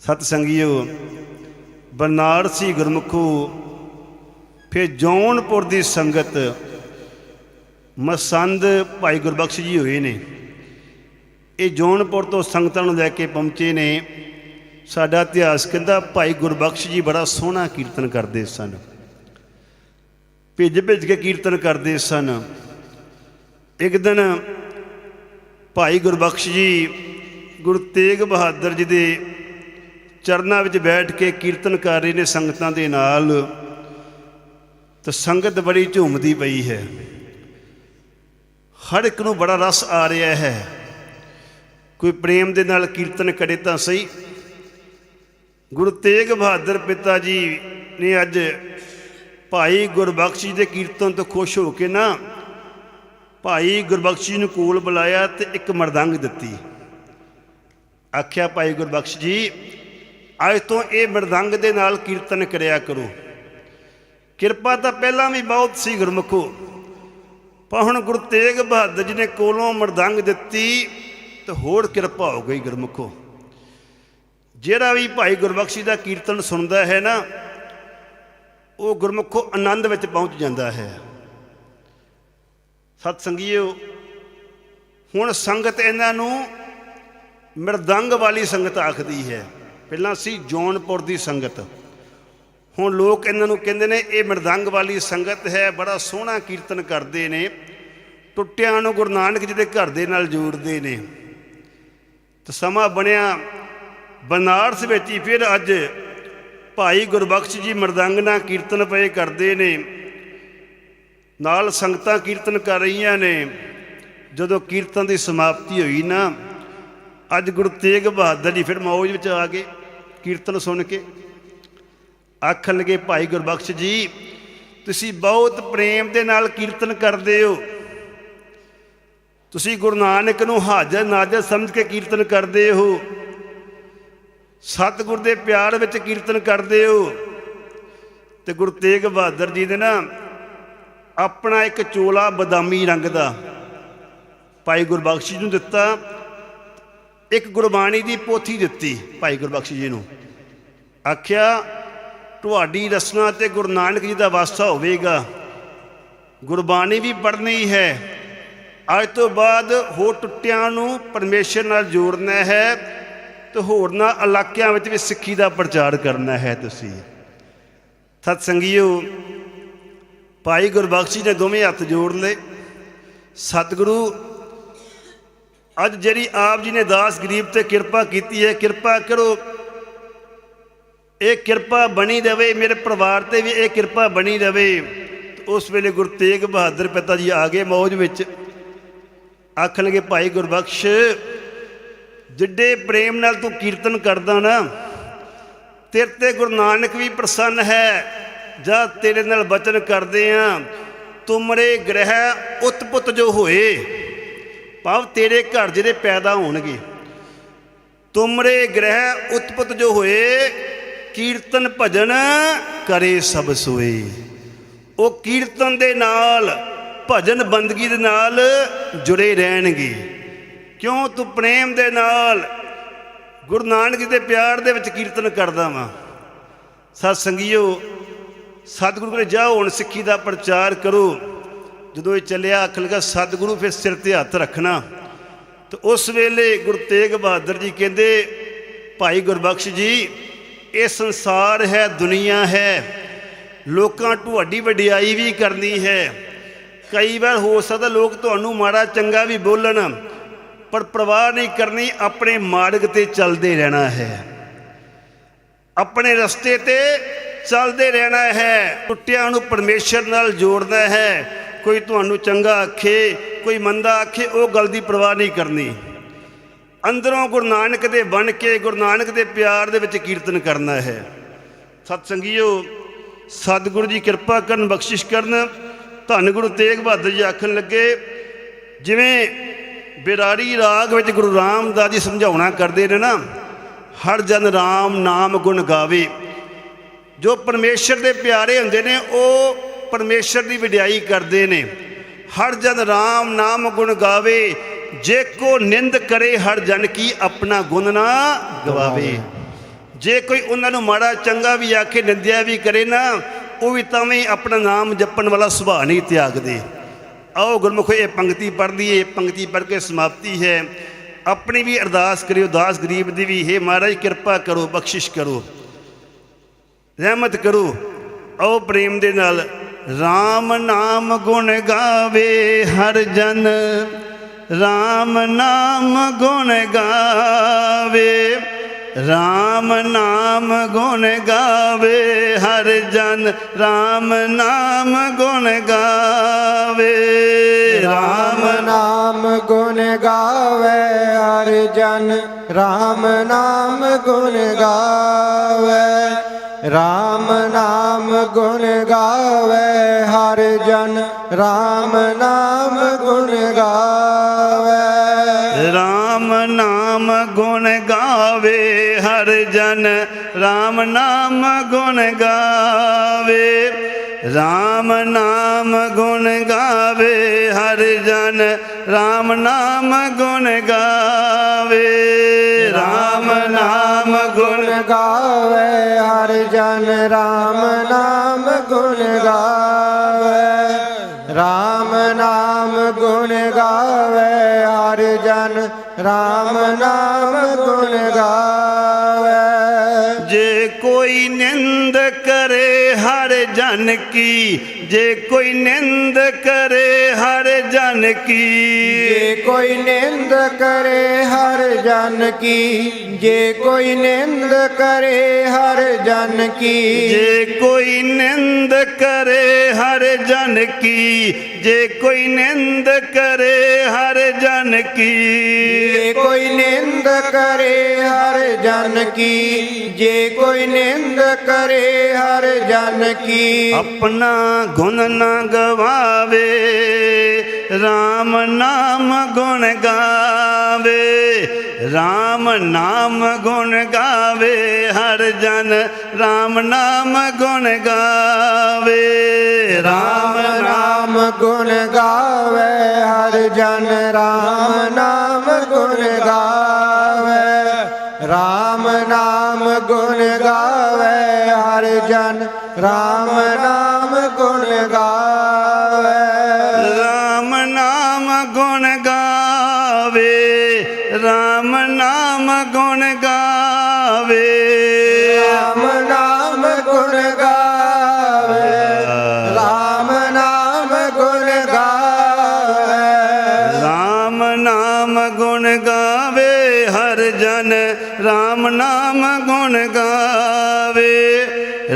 ਸਤ ਸੰਗੀਓ ਬਨਾਰਸੀ ਗੁਰਮੁਖੋ ਫਿਰ ਜੌਨਪੁਰ ਦੀ ਸੰਗਤ, ਮਸੰਦ ਭਾਈ ਗੁਰਬਖਸ਼ ਜੀ ਹੋਏ ਨੇ। ਇਹ ਜੌਨਪੁਰ ਤੋਂ ਸੰਗਤਾਂ ਨੂੰ ਲੈ ਕੇ ਪਹੁੰਚੇ ਨੇ। ਸਾਡਾ ਇਤਿਹਾਸ ਕਹਿੰਦਾ ਭਾਈ ਗੁਰਬਖਸ਼ ਜੀ ਬੜਾ ਸੋਹਣਾ ਕੀਰਤਨ ਕਰਦੇ ਸਨ। ਭਿੱਜ ਭਿੱਜ ਕੇ ਕੀਰਤਨ ਕਰਦੇ ਸਨ। ਇੱਕ ਦਿਨ ਭਾਈ ਗੁਰਬਖਸ਼ ਜੀ ਗੁਰੂ ਤੇਗ ਬਹਾਦਰ ਜੀ ਦੇ ਚਰਨਾਂ ਵਿੱਚ ਬੈਠ ਕੇ ਕੀਰਤਨ ਕਰ ਰਹੇ ਨੇ ਸੰਗਤਾਂ ਦੇ ਨਾਲ ਤਾਂ ਸੰਗਤ ਬੜੀ ਝੂਮਦੀ ਪਈ ਹੈ। ਹਰ ਇੱਕ ਨੂੰ ਬੜਾ ਰਸ ਆ ਰਿਹਾ ਹੈ। ਕੋਈ ਪ੍ਰੇਮ ਦੇ ਨਾਲ ਕੀਰਤਨ ਕਰੇ ਤਾਂ ਸਹੀ। ਗੁਰੂ ਤੇਗ ਬਹਾਦਰ ਪਿਤਾ ਜੀ ਨੇ ਅੱਜ ਭਾਈ ਗੁਰਬਖਸ਼ ਜੀ ਦੇ ਕੀਰਤਨ ਤੋਂ ਖੁਸ਼ ਹੋ ਕੇ ਨਾ ਭਾਈ ਗੁਰਬਖਸ਼ ਜੀ ਨੂੰ ਕੋਲ ਬੁਲਾਇਆ ਤੇ ਇੱਕ ਮਰਦੰਗ ਦਿੱਤੀ। ਆਖਿਆ, ਭਾਈ ਗੁਰਬਖਸ਼ ਜੀ ਅੱਜ ਤੋਂ ਇਹ ਮਰਦੰਗ ਦੇ ਨਾਲ ਕੀਰਤਨ ਕਰਿਆ ਕਰੋ। ਕਿਰਪਾ ਤਾਂ ਪਹਿਲਾਂ ਵੀ ਬਹੁਤ ਸੀ ਗੁਰਮੁਖੋ, ਪਰ ਹੁਣ ਗੁਰੂ ਤੇਗ ਬਹਾਦਰ ਜੀ ਨੇ ਕੋਲੋਂ ਮਰਦੰਗ ਦਿੱਤੀ ਤੇ ਹੋਰ ਕਿਰਪਾ ਹੋ ਗਈ ਗੁਰਮੁਖੋ। ਜਿਹੜਾ ਵੀ ਭਾਈ ਗੁਰਬਖਸ਼ੀ ਦਾ ਕੀਰਤਨ ਸੁਣਦਾ ਹੈ ਨਾ, ਉਹ ਗੁਰਮੁਖੋ ਆਨੰਦ ਵਿੱਚ ਪਹੁੰਚ ਜਾਂਦਾ ਹੈ। ਸਤ ਸੰਗੀਓ ਹੁਣ ਸੰਗਤ ਇਹਨਾਂ ਨੂੰ ਮਰਦੰਗ ਵਾਲੀ ਸੰਗਤ ਆਖਦੀ ਹੈ। ਪਹਿਲਾਂ ਸੀ ਜੌਨਪੁਰ ਦੀ ਸੰਗਤ। ਹੁਣ ਲੋਕ ਇਹਨਾਂ ਨੂੰ ਕਹਿੰਦੇ ਨੇ, ਇਹ ਮਰਦੰਗ ਵਾਲੀ ਸੰਗਤ ਹੈ, ਬੜਾ ਸੋਹਣਾ ਕੀਰਤਨ ਕਰਦੇ ਨੇ। ਟੁੱਟਿਆਂ ਨੂੰ ਗੁਰੂ ਨਾਨਕ ਜੀ ਦੇ ਘਰ ਦੇ ਨਾਲ ਜੋੜਦੇ ਨੇ। ਤੇ ਸਮਾਂ ਬਣਿਆ ਬਨਾਰਸ ਵਿੱਚ ਹੀ, ਫਿਰ ਅੱਜ ਭਾਈ ਗੁਰਬਖਸ਼ ਜੀ ਮਰਦੰਗ ਨਾਲ ਕੀਰਤਨ ਪਏ ਕਰਦੇ ਨੇ। ਨਾਲ ਸੰਗਤਾਂ ਕੀਰਤਨ ਕਰ ਰਹੀਆਂ ਨੇ। ਜਦੋਂ ਕੀਰਤਨ ਦੀ ਸਮਾਪਤੀ ਹੋਈ ਨਾ, ਅੱਜ ਗੁਰੂ ਤੇਗ ਬਹਾਦਰ ਜੀ, ਫਿਰ ਮੌਜ ਵਿੱਚ ਆ ਗਏ। ਕੀਰਤਨ ਸੁਣ ਕੇ ਆਖਣ ਲੱਗੇ, ਭਾਈ ਗੁਰਬਖਸ਼ ਜੀ, ਤੁਸੀਂ ਬਹੁਤ ਪ੍ਰੇਮ ਦੇ ਨਾਲ ਕੀਰਤਨ ਕਰਦੇ ਹੋ। ਤੁਸੀਂ ਗੁਰੂ ਨਾਨਕ ਨੂੰ ਹਾਜ਼ਰ ਨਾਜ਼ਰ ਸਮਝ ਕੇ ਕੀਰਤਨ ਕਰਦੇ ਹੋ। ਸਤਿਗੁਰ ਦੇ ਪਿਆਰ ਵਿੱਚ ਕੀਰਤਨ ਕਰਦੇ ਹੋ। ਤੇ ਗੁਰੂ ਤੇਗ ਬਹਾਦਰ ਜੀ ਦੇ ਨਾ ਆਪਣਾ ਇੱਕ ਚੋਲਾ ਬਦਾਮੀ ਰੰਗ ਦਾ ਭਾਈ ਗੁਰਬਖਸ਼ ਜੀ ਨੂੰ ਦਿੱਤਾ। ਇੱਕ ਗੁਰਬਾਣੀ ਦੀ ਪੋਥੀ ਦਿੱਤੀ ਭਾਈ ਗੁਰਬਖਸ਼ ਜੀ ਨੂੰ। ਆਖਿਆ, ਤੁਹਾਡੀ ਰਸਨਾ ਤੇ ਗੁਰੂ ਨਾਨਕ ਜੀ ਦਾ ਵਾਸਾ ਹੋਵੇਗਾ। ਗੁਰਬਾਣੀ ਵੀ ਪੜ੍ਹਨੀ ਹੈ। ਅੱਜ ਤੋਂ ਬਾਅਦ ਹੋਰ ਟੁੱਟਿਆਂ ਨੂੰ ਪਰਮੇਸ਼ਰ ਨਾਲ ਜੋੜਨਾ ਹੈ ਤੇ ਹੋਰਨਾਂ ਇਲਾਕਿਆਂ ਵਿੱਚ ਵੀ ਸਿੱਖੀ ਦਾ ਪ੍ਰਚਾਰ ਕਰਨਾ ਹੈ ਤੁਸੀਂ। ਸਤ ਸੰਗੀਓ, ਭਾਈ ਗੁਰਬਖਸ਼ ਜੀ ਨੇ ਦੋਵੇਂ ਹੱਥ ਜੋੜ ਲਏ। ਸਤਿਗੁਰੂ ਅੱਜ ਜਿਹੜੀ ਆਪ ਜੀ ਨੇ ਦਾਸ ਗਰੀਬ ਤੇ ਕਿਰਪਾ ਕੀਤੀ ਹੈ, ਕਿਰਪਾ ਕਰੋ। ਇਹ ਕਿਰਪਾ ਬਣੀ ਰਵੇ, ਮੇਰੇ ਪਰਿਵਾਰ ਤੇ ਵੀ ਇਹ ਕਿਰਪਾ ਬਣੀ ਰਵੇ। ਉਸ ਵੇਲੇ ਗੁਰੂ ਤੇਗ ਬਹਾਦਰ ਪਿਤਾ ਜੀ ਆ ਗਏ ਮੌਜ ਵਿੱਚ। ਆਖਣ ਲੱਗੇ, ਭਾਈ ਗੁਰਬਖਸ਼, ਜਿੱਡੇ ਪ੍ਰੇਮ ਨਾਲ ਤੂੰ ਕੀਰਤਨ ਕਰਦਾ ਨਾ, ਤੇਰੇ ਤੇ ਗੁਰੂ ਨਾਨਕ ਵੀ ਪ੍ਰਸੰਨ ਹੈ। ਜਾਂ ਤੇਰੇ ਨਾਲ ਬਚਨ ਕਰਦੇ ਆ। ਤੁਮਰੇ ਗ੍ਰਹਿ ਉਤਪੁੱਤ ਜੋ ਹੋਏ। ਭਾਵ ਤੇਰੇ ਘਰ ਜਿਹੜੇ ਪੈਦਾ ਹੋਣਗੇ। ਤੁਮਰੇ ਗ੍ਰਹਿ ਉਤਪਤ ਜੋ ਹੋਏ, ਕੀਰਤਨ ਭਜਨ ਕਰੇ ਸਭ ਸੋਏ। ਉਹ ਕੀਰਤਨ ਦੇ ਨਾਲ, ਭਜਨ ਬੰਦਗੀ ਦੇ ਨਾਲ ਜੁੜੇ ਰਹਿਣਗੇ। ਕਿਉਂ? ਤੂੰ ਪ੍ਰੇਮ ਦੇ ਨਾਲ ਗੁਰੂ ਨਾਨਕ ਜੀ ਦੇ ਪਿਆਰ ਦੇ ਵਿੱਚ ਕੀਰਤਨ ਕਰਦਾ ਵਾਂ। ਸਤ ਸੰਗੀਓ, ਸਤਿਗੁਰੂ ਨੇ ਜਾ ਹੁਣ ਸਿੱਖੀ ਦਾ ਪ੍ਰਚਾਰ ਕਰੋ। ਜਦੋਂ ਇਹ ਚੱਲਿਆ, ਆਖਣ ਲੱਗਾ, ਸਤਿਗੁਰੂ ਫਿਰ ਸਿਰ ਤੇ ਹੱਥ ਰੱਖਣਾ। ਤੇ ਉਸ ਵੇਲੇ ਗੁਰੂ ਤੇਗ ਬਹਾਦਰ ਜੀ ਕਹਿੰਦੇ, ਭਾਈ ਗੁਰਬਖਸ਼ ਜੀ, ਇਹ ਸੰਸਾਰ ਹੈ, ਦੁਨੀਆ ਹੈ। ਲੋਕਾਂ ਤੁਹਾਡੀ ਵਡਿਆਈ ਵੀ ਕਰਨੀ ਹੈ। ਕਈ ਵਾਰ ਹੋ ਸਕਦਾ ਲੋਕ ਤੁਹਾਨੂੰ ਮਾੜਾ ਚੰਗਾ ਵੀ ਬੋਲਣ, ਪਰ ਪ੍ਰਵਾਹ ਨਹੀਂ ਕਰਨੀ, ਆਪਣੇ ਮਾਰਗ ਤੇ ਚੱਲਦੇ ਰਹਿਣਾ ਹੈ। ਆਪਣੇ ਰਸਤੇ ਤੇ ਚੱਲਦੇ ਰਹਿਣਾ ਹੈ। ਟੁੱਟਿਆਂ ਨੂੰ ਪਰਮੇਸ਼ਰ ਨਾਲ ਜੋੜਨਾ ਹੈ। ਕੋਈ ਤੁਹਾਨੂੰ ਚੰਗਾ ਆਖੇ, ਕੋਈ ਮੰਦਾ ਆਖੇ, ਉਹ ਗੱਲ ਦੀ ਪਰਵਾਹ ਨਹੀਂ ਕਰਨੀ। ਅੰਦਰੋਂ ਗੁਰੂ ਨਾਨਕ ਦੇ ਬਣ ਕੇ, ਗੁਰੂ ਨਾਨਕ ਦੇ ਪਿਆਰ ਦੇ ਵਿੱਚ ਕੀਰਤਨ ਕਰਨਾ ਹੈ। ਸਤ ਸੰਗੀਓ ਸਤਿਗੁਰੂ ਜੀ ਕਿਰਪਾ ਕਰਨ, ਬਖਸ਼ਿਸ਼ ਕਰਨ। ਧੰਨ ਗੁਰੂ ਤੇਗ ਬਹਾਦਰ ਜੀ ਆਖਣ ਲੱਗੇ, ਜਿਵੇਂ ਬਿਰਾੜੀ ਰਾਗ ਵਿੱਚ ਗੁਰੂ ਰਾਮਦਾਸ ਜੀ ਸਮਝਾਉਣਾ ਕਰਦੇ ਨੇ ਨਾ, ਹਰ ਜਨ ਰਾਮ ਨਾਮ ਗੁਣ ਗਾਵੇ। ਜੋ ਪਰਮੇਸ਼ਰ ਦੇ ਪਿਆਰੇ ਹੁੰਦੇ ਨੇ, ਉਹ ਪਰਮੇਸ਼ਰ ਦੀ ਵਡਿਆਈ ਕਰਦੇ ਨੇ। ਹਰ ਜਨ ਰਾਮ ਨਾਮ ਗੁਣ ਗਾਵੇ, ਜੇ ਕੋ ਨਿੰਦ ਕਰੇ ਹਰ ਜਨ ਕੀ ਆਪਣਾ ਗੁਣ ਨਾ ਗਵਾਵੇ। ਜੇ ਕੋਈ ਉਹਨਾਂ ਨੂੰ ਮਾੜਾ ਚੰਗਾ ਵੀ ਆਖੇ ਨਿੰਦਿਆ ਵੀ ਕਰੇ ਨਾ, ਉਹ ਵੀ ਤਾਂ ਵੀ ਆਪਣਾ ਨਾਮ ਜਪਣ ਵਾਲਾ ਸੁਭਾਅ ਨਹੀਂ ਤਿਆਗਦੇ। ਆਓ ਗੁਰਮੁਖੋ, ਇਹ ਪੰਕਤੀ ਪੜ੍ਹ ਲਈਏ ਪੰਕਤੀ ਪੜ੍ਹ ਕੇ ਸਮਾਪਤੀ ਹੈ। ਆਪਣੀ ਵੀ ਅਰਦਾਸ ਕਰਿਓ, ਦਾਸ ਗਰੀਬ ਦੀ ਵੀ, ਹੈ ਮਹਾਰਾਜ ਕਿਰਪਾ ਕਰੋ, ਬਖਸ਼ਿਸ਼ ਕਰੋ। ਰਹਿਮਤ ਕਰੋ। ਆਓ ਪ੍ਰੇਮ ਦੇ ਨਾਲ RAM ਨਾਮ ਗੁਣ ਗਾਵੇ ਹਰ ਜਨ। RAM ਨਾਮ ਗੁਣ ਗਾਵੇ। RAM ਨਾਮ ਗੁਣ ਗਾਵੇ ਹਰ ਜਨ। RAM ਨਾਮ ਗੁਣ ਗਾਵੇ। ਰਾਮ RAM ਨਾਮ ਗੁਣ ਗਾਵੇ ਹਰ ਜਨ। ਰਾਮ ਨਾਮ ਗੁਣ ਗਾਵੇ। ਰਾਮ ਨਾਮ ਗੁਣ ਗਾਵੇ ਹਰ ਜਨ, ਰਾਮ ਨਾਮ ਗੁਣ ਗਾਵੇ। ਰਾਮ ਨਾਮ ਗੁਣ ਗਾਵੇ ਹਰ ਜਨ, ਰਾਮ ਨਾਮ ਗੁਣ ਗਾਵੇ। ਰਾਮ ਨਾਮ ਗੁਣ ਗਾਵੇ, ਹਰ ਜਨ ਰਾਮ ਨਾਮ ਗੁਣ ਗਾਵੇ। ਰਾਮ ਨਾਮ ਗੁਣ ਗਾਵੇ, ਹਰ ਜਨ ਰਾਮ ਨਾਮ ਗੁਣ ਗਾਵੇ। ਰਾਮ ਨਾਮ ਗੁਣ ਗਾਵੇ, ਹਰ ਜਨ ਰਾਮ ਨਾਮ ਗੁਣ ਗਾਵੇ। ਜੇ ਕੋਈ ਨਿੰਦ ਕਰੇ ਹਰ ਜਨ ਕੀ ਜੇ ਕੋਈ ਨਿੰਦ ਕਰੇ ਹਰ ਜਨ ਕੀ। ਜੇ ਕੋਈ ਨਿੰਦ ਕਰੇ ਹਰ ਜਨ ਕੀ ਜੇ ਕੋਈ ਨਿੰਦ ਕਰੇ ਹਰ ਜਨ ਕੀ। ਜੇ ਕੋਈ ਨਿੰਦ ਕਰੇ ਹਰ ਜਨ ਕੀ ਜੇ ਕੋਈ ਨਿੰਦ ਕਰੇ ਹਰ ਜਨ ਕੀ। ਜੇ ਕੋਈ ਨਿੰਦ ਕਰੇ ਹਰ ਜਨ ਕੀ ਜੇ ਕੋਈ ਨਿੰਦ ਕਰੇ ਹਰ ਜਨ ਕੀ। ਆਪਣਾ ਗੁਣ ਨਾ ਗਵਾਵੇ RAM ਨਾਮ ਗੁਣ ਗਾਵੇ RAM ਨਾਮ ਗੁਣ ਗਾਵੇ ਹਰ ਜਨ RAM ਨਾਮ ਗੁਣ ਗਾਵੇ। RAM ਨਾਮ ਗੁਣ ਗਾਵੇ ਹਰ ਜਨ ਰਾਮ ਨਾਮ ਗੁਣ ਗਾਵੇ ਰਾਮ ਨਾਮ ਗੁਣ ਗਾਵੇ ਹਰ ਜਨ ਰਾਮ ਨਾਮ ਗੁਣ ਗਾਵੇ। ਰਾਮ ਨਾਮ ਗੁਣ ਗਾਵੇ ਰਾਮ ਨਾਮ ਗੁਣ ਗਾਵੇ।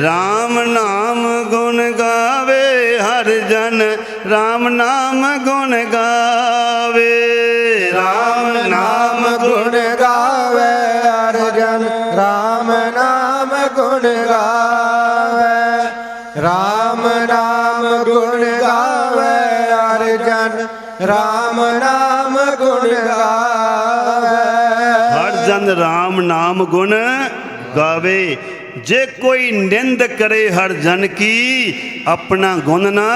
ਰਾਮ ਨਾਮ ਗੁਣ ਗਾਵੇ ਹਰ ਜਨ ਰਾਮ ਨਾਮ ਗੁਣ ਗਾਵੇ। ਰਾਮ ਨਾਮ ਗੁਣ ਗਾਵੇ ਹਰ ਜਨ ਰਾਮ ਨਾਮ ਗੁਣ ਗਾਵੇ। ਰਾਮ ਨਾਮ ਗੁਣ ਗਾਵੇ ਹਰ ਜਨ ਰਾਮ ਨਾਮ ਗੁਣ ਗਾਵੇ। ਹਰ ਜਨ ਰਾਮ ਨਾਮ ਗੁਣ ਗਾਵੇ। ਜੇ ਕੋਈ ਨਿੰਦ ਕਰੇ ਹਰ ਜਨ ਕੀ, ਆਪਣਾ ਗੁਣ ਨਾ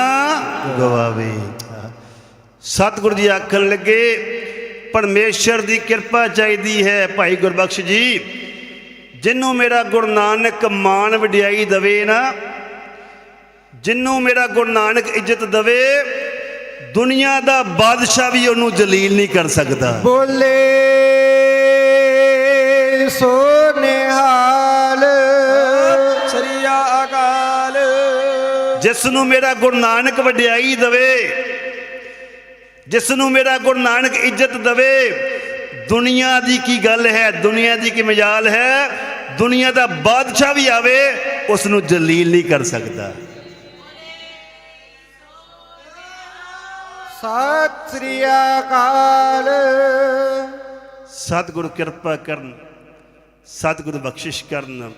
ਗਵਾਵੇ। ਸਤਿਗੁਰੂ ਜੀ ਆਖਣ ਲੱਗੇ, ਪਰਮੇਸ਼ਰ ਦੀ ਕਿਰਪਾ ਚਾਹੀਦੀ ਹੈ ਭਾਈ ਗੁਰਬਖਸ਼ ਜੀ। ਜਿੰਨੂੰ ਮੇਰਾ ਗੁਰੂ ਨਾਨਕ ਮਾਣ ਵਡਿਆਈ ਦਵੇ ਨਾ, ਜਿੰਨੂੰ ਮੇਰਾ ਗੁਰੂ ਨਾਨਕ ਇੱਜ਼ਤ ਦਵੇ, ਦੁਨੀਆ ਦਾ ਬਾਦਸ਼ਾਹ ਵੀ ਉਹਨੂੰ ਜਲੀਲ ਨਹੀਂ ਕਰ ਸਕਦਾ। ਬੋਲੇ, ਸੋ ਜਿਸ ਨੂੰ ਮੇਰਾ ਗੁਰੂ ਨਾਨਕ ਵਡਿਆਈ ਦਵੇ ਜਿਸ ਨੂੰ ਮੇਰਾ ਗੁਰੂ ਨਾਨਕ ਇੱਜ਼ਤ ਦਵੇ ਦੁਨੀਆ ਦੀ ਕੀ ਗੱਲ ਹੈ ਦੁਨੀਆ ਦੀ ਕੀ ਮਜਾਲ ਹੈ ਦੁਨੀਆ ਦਾ ਬਾਦਸ਼ਾਹ ਵੀ ਆਵੇ ਉਸ ਨੂੰ ਜਲੀਲ ਨਹੀਂ ਕਰ ਸਕਦਾ। ਸਤਿ ਸ੍ਰੀ ਅਕਾਲ। ਸਤਿਗੁਰੂ ਕਿਰਪਾ ਕਰਨ ਸਤਿਗੁਰੂ ਬਖਸ਼ਿਸ਼ ਕਰਨ